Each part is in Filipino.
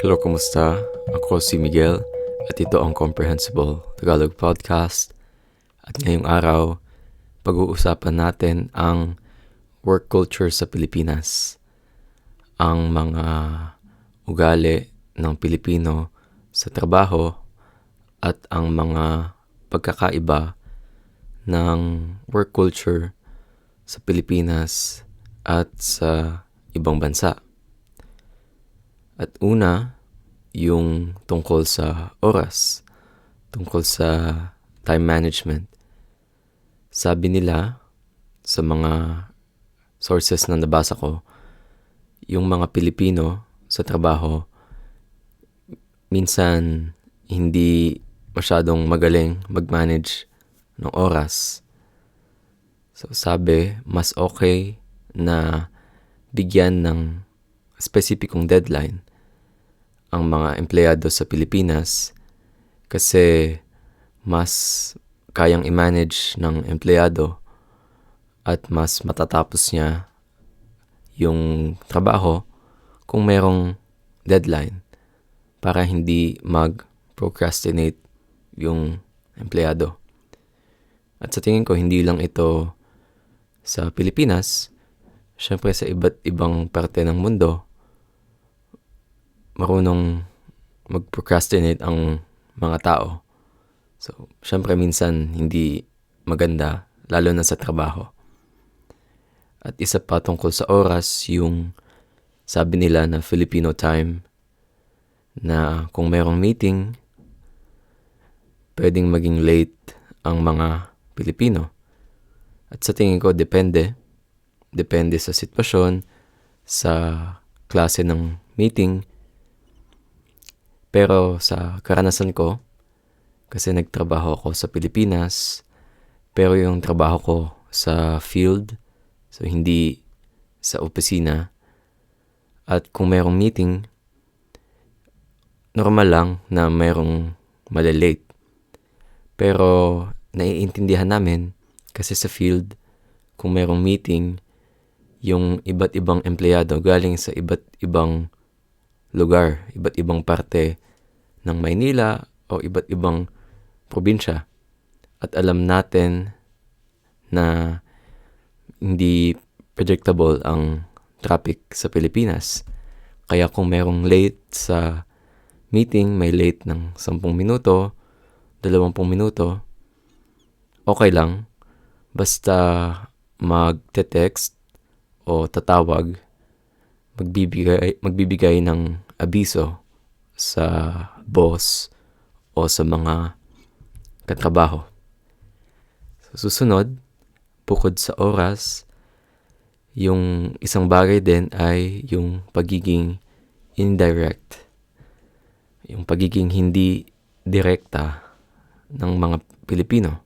Hello, kumusta? Ako si Miguel at ito ang Comprehensible Tagalog Podcast. At ngayong araw, pag-uusapan natin ang work culture sa Pilipinas. Ang mga ugali ng Pilipino sa trabaho at ang mga pagkakaiba ng work culture sa Pilipinas at sa ibang bansa. At una, yung tungkol sa oras, tungkol sa time management. Sabi nila sa mga sources na nabasa ko, yung mga Pilipino sa trabaho, minsan hindi masyadong magaling mag-manage ng oras. So sabi, mas okay na bigyan ng specificong deadline ang mga empleyado sa Pilipinas kasi mas kayang i-manage ng empleyado at mas matatapos niya yung trabaho kung merong deadline para hindi mag-procrastinate yung empleyado. At sa tingin ko, hindi lang ito sa Pilipinas, syempre sa iba't ibang parte ng mundo, marunong mag-procrastinate ang mga tao. So, syempre minsan hindi maganda, lalo na sa trabaho. At isa pa tungkol sa oras, yung sabi nila na Filipino time, na kung merong meeting, pwedeng maging late ang mga Pilipino. At sa tingin ko, depende. Depende sa sitwasyon, sa klase ng meeting, pero sa karanasan ko, kasi nagtrabaho ako sa Pilipinas, pero yung trabaho ko sa field, so hindi sa opisina, at kung mayroong meeting, normal lang na mayroong malilate. Pero naiintindihan namin kasi sa field, kung mayroong meeting, yung iba't ibang empleyado galing sa iba't ibang lugar, iba't ibang parte ng Maynila o iba't ibang probinsya. At alam natin na hindi predictable ang traffic sa Pilipinas. Kaya kung merong late sa meeting, may late ng 10 minuto, 20 minuto, okay lang. Basta magte-text o tatawag magbibigay, magbibigay ng abiso sa boss o sa mga katrabaho. So, susunod, bukod sa oras, yung isang bagay din ay yung pagiging indirect. Yung pagiging hindi direkta ng mga Pilipino.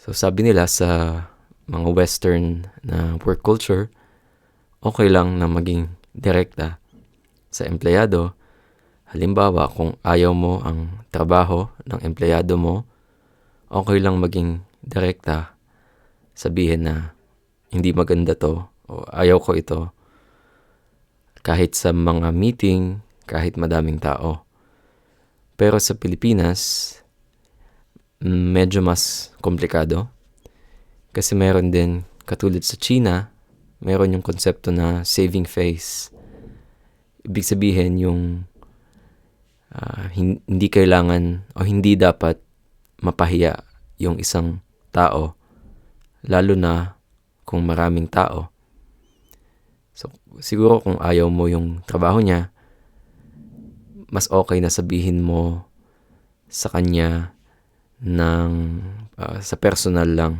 So sabi nila sa mga western na work culture, okay lang na maging direkta sa empleyado. Halimbawa, kung ayaw mo ang trabaho ng empleyado mo, okay lang maging direkta. Sabihin na hindi maganda to o ayaw ko ito. Kahit sa mga meeting, kahit madaming tao. Pero sa Pilipinas, medyo mas komplikado. Kasi meron din, katulad sa China, meron yung konsepto na saving face. Ibig sabihin yung uh, hindi kailangan o hindi dapat mapahiya yung isang tao lalo na kung maraming tao. So, siguro kung ayaw mo yung trabaho niya, mas okay na sabihin mo sa kanya ng uh, sa personal lang,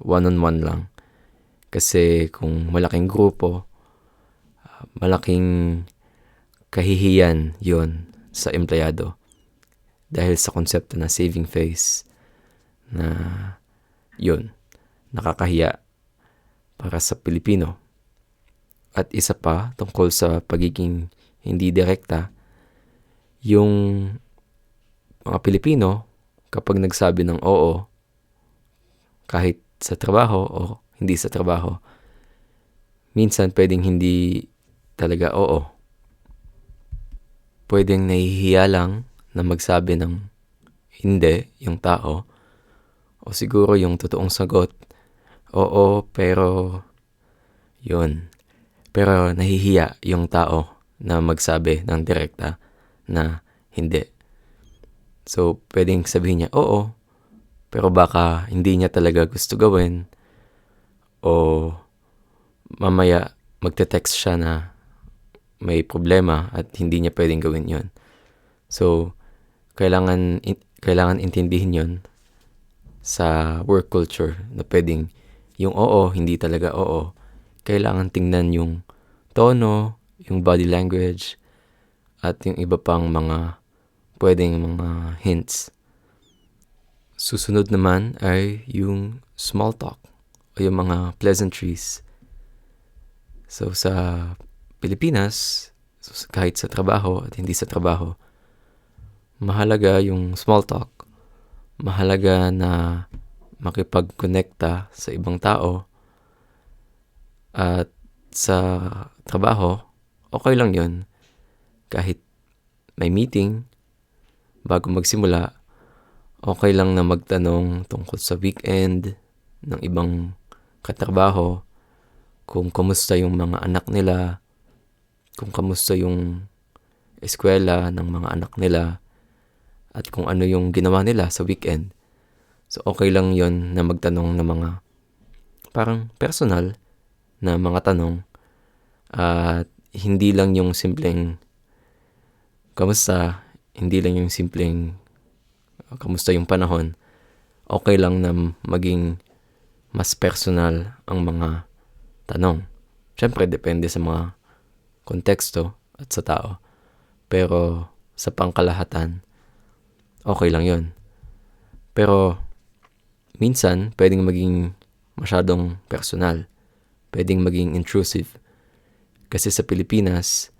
one-on-one lang. Kasi kung malaking grupo, uh, malaking kahihiyan yon sa empleyado. Dahil sa konsepto na saving face na yon nakakahiya para sa Pilipino. At isa pa tungkol sa pagiging hindi direkta, yung mga Pilipino kapag nagsabi ng oo, kahit sa trabaho o hindi sa trabaho, minsan pwedeng hindi talaga oo. pwedeng nahihiya lang na magsabi ng hindi yung tao. O siguro yung totoong sagot, oo, pero yun. Pero nahihiya yung tao na magsabi ng direkta na hindi. So, pwedeng sabihin niya, oo, pero baka hindi niya talaga gusto gawin o mamaya magte-text siya na may problema at hindi niya pwedeng gawin yon. So, kailangan, in, kailangan intindihin yon sa work culture na pwedeng yung oo, hindi talaga oo. Kailangan tingnan yung tono, yung body language, at yung iba pang mga pwedeng mga hints. Susunod naman ay yung small talk o yung mga pleasantries. So sa Pilipinas, so kahit sa trabaho at hindi sa trabaho, mahalaga yung small talk. Mahalaga na makipag-connecta sa ibang tao. At sa trabaho, okay lang yun. Kahit may meeting, bago magsimula, okay lang na magtanong tungkol sa weekend ng ibang katrabaho, kung kamusta yung mga anak nila, kung kamusta yung eskwela ng mga anak nila, at kung ano yung ginawa nila sa weekend. So okay lang yon na magtanong ng mga parang personal na mga tanong. At hindi lang yung simpleng kamusta, hindi lang yung simpleng kamusta yung panahon, okay lang na maging mas personal ang mga tanong. Siyempre, depende sa mga konteksto at sa tao. Pero sa pangkalahatan, okay lang yon. Pero minsan, pwedeng maging masyadong personal. Pwedeng maging intrusive. Kasi sa Pilipinas,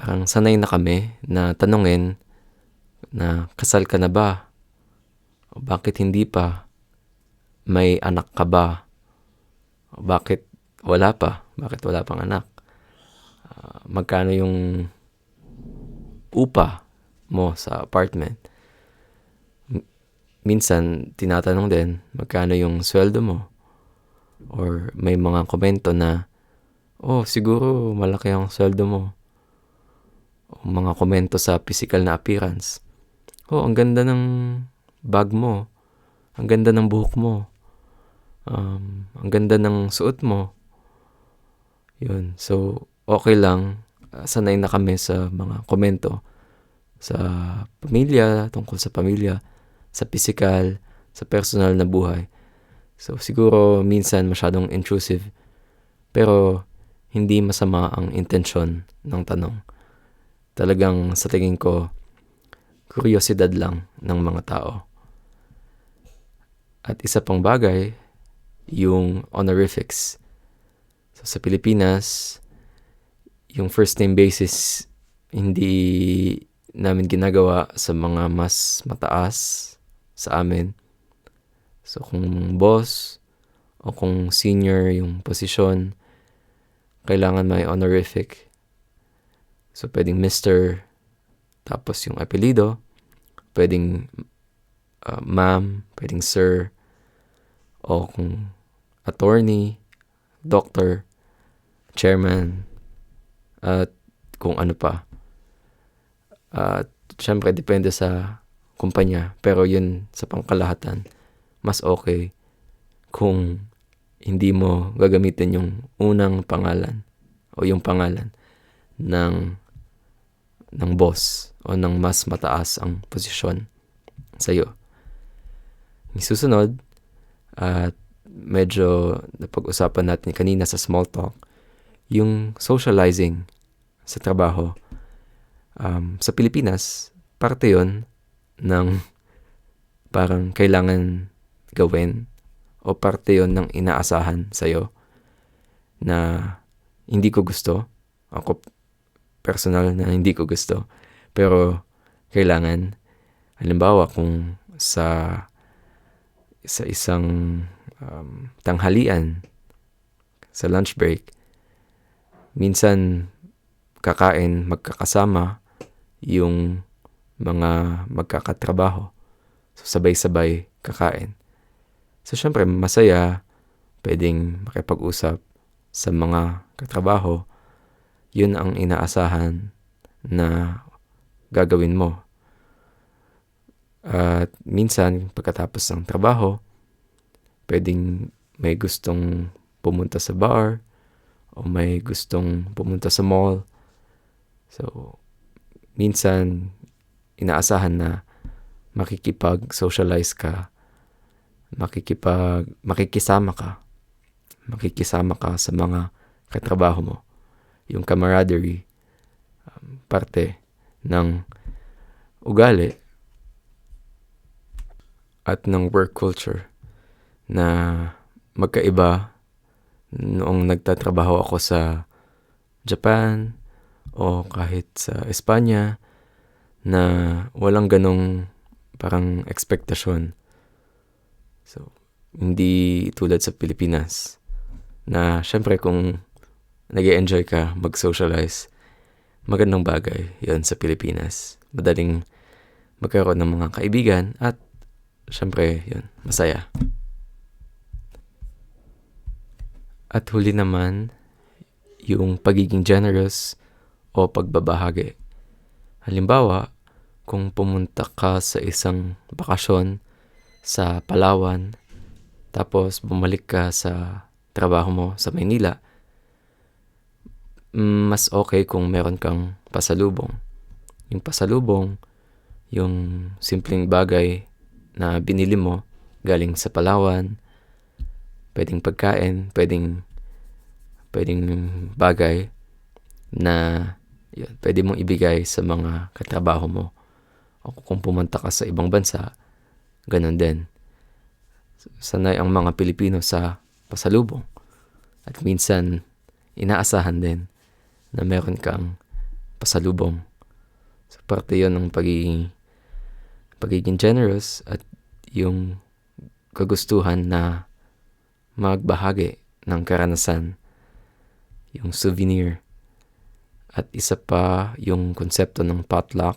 parang sanay na kami na tanungin na kasal ka na ba? O bakit hindi pa? May anak ka ba? Bakit wala pa? Bakit wala pang anak? Uh, magkano yung upa mo sa apartment? minsan, tinatanong din, magkano yung sweldo mo? Or may mga komento na, oh, siguro malaki ang sweldo mo. O mga komento sa physical na appearance oh, ang ganda ng bag mo. Ang ganda ng buhok mo. Um, ang ganda ng suot mo. Yun. So, okay lang. Uh, sanay na kami sa mga komento. Sa pamilya, tungkol sa pamilya. Sa physical, sa personal na buhay. So, siguro minsan masyadong intrusive. Pero, hindi masama ang intensyon ng tanong. Talagang sa tingin ko, kuryosidad lang ng mga tao. At isa pang bagay, yung honorifics. So sa Pilipinas, yung first name basis hindi namin ginagawa sa mga mas mataas sa amin. So kung boss o kung senior yung posisyon, kailangan may honorific. So pwedeng Mr. Tapos yung apelido, pwedeng uh, ma'am, pwedeng sir, o kung attorney, doctor, chairman, at kung ano pa. At syempre depende sa kumpanya, pero yun sa pangkalahatan, mas okay kung hindi mo gagamitin yung unang pangalan o yung pangalan ng ng boss o ng mas mataas ang posisyon sa iyo. Susunod, at medyo napag-usapan natin kanina sa small talk, yung socializing sa trabaho. Um, sa Pilipinas, parte yon ng parang kailangan gawin o parte yon ng inaasahan sa'yo na hindi ko gusto. Ako personal na hindi ko gusto. Pero kailangan, halimbawa kung sa sa isang um, tanghalian, sa lunch break, minsan kakain magkakasama yung mga magkakatrabaho. So, sabay-sabay kakain. So, syempre, masaya, pwedeng makipag-usap sa mga katrabaho. Yun ang inaasahan na gagawin mo. At minsan, pagkatapos ng trabaho, pwedeng may gustong pumunta sa bar o may gustong pumunta sa mall. So, minsan, inaasahan na makikipag-socialize ka, makikipag, makikisama ka, makikisama ka sa mga katrabaho mo. Yung camaraderie, um, parte ng ugali at ng work culture na magkaiba noong nagtatrabaho ako sa Japan o kahit sa Espanya na walang ganong parang ekspektasyon. So, hindi tulad sa Pilipinas na syempre kung nag enjoy ka mag-socialize, magandang bagay yon sa Pilipinas. Madaling magkaroon ng mga kaibigan at syempre yun, masaya. At huli naman, yung pagiging generous o pagbabahagi. Halimbawa, kung pumunta ka sa isang bakasyon sa Palawan, tapos bumalik ka sa trabaho mo sa Maynila, mas okay kung meron kang pasalubong. Yung pasalubong, yung simpleng bagay na binili mo galing sa Palawan, pwedeng pagkain, pwedeng pwedeng bagay na yun, pwede mong ibigay sa mga katrabaho mo. O kung pumunta ka sa ibang bansa, ganun din. Sanay ang mga Pilipino sa pasalubong. At minsan, inaasahan din na meron kang pasalubong. So, parte yon ng pagiging, pagiging generous at yung kagustuhan na magbahagi ng karanasan, yung souvenir. At isa pa yung konsepto ng potluck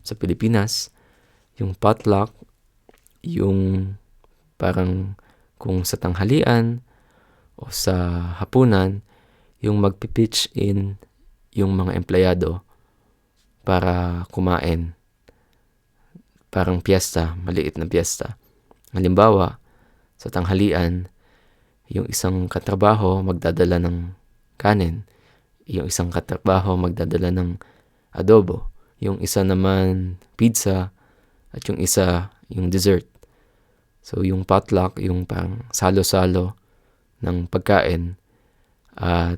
sa Pilipinas. Yung potluck, yung parang kung sa tanghalian o sa hapunan, yung magpipitch in yung mga empleyado para kumain. Parang piyesta, maliit na piyesta. Halimbawa, sa tanghalian, yung isang katrabaho magdadala ng kanin. Yung isang katrabaho magdadala ng adobo. Yung isa naman pizza. At yung isa yung dessert. So yung potluck, yung pang salo-salo ng pagkain. At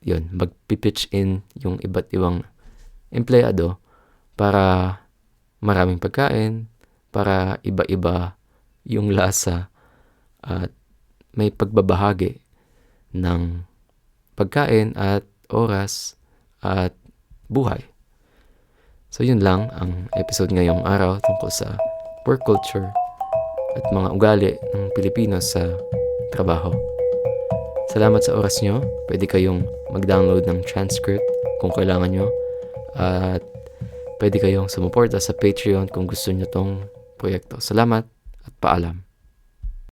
yun, magpipitch in yung iba't ibang empleyado para maraming pagkain, para iba-iba yung lasa at may pagbabahagi ng pagkain at oras at buhay. So yun lang ang episode ngayong araw tungkol sa work culture at mga ugali ng Pilipino sa trabaho. Salamat sa oras nyo. Pwede kayong mag-download ng transcript kung kailangan nyo. At pwede kayong sumuporta sa Patreon kung gusto nyo tong proyekto. Salamat at paalam.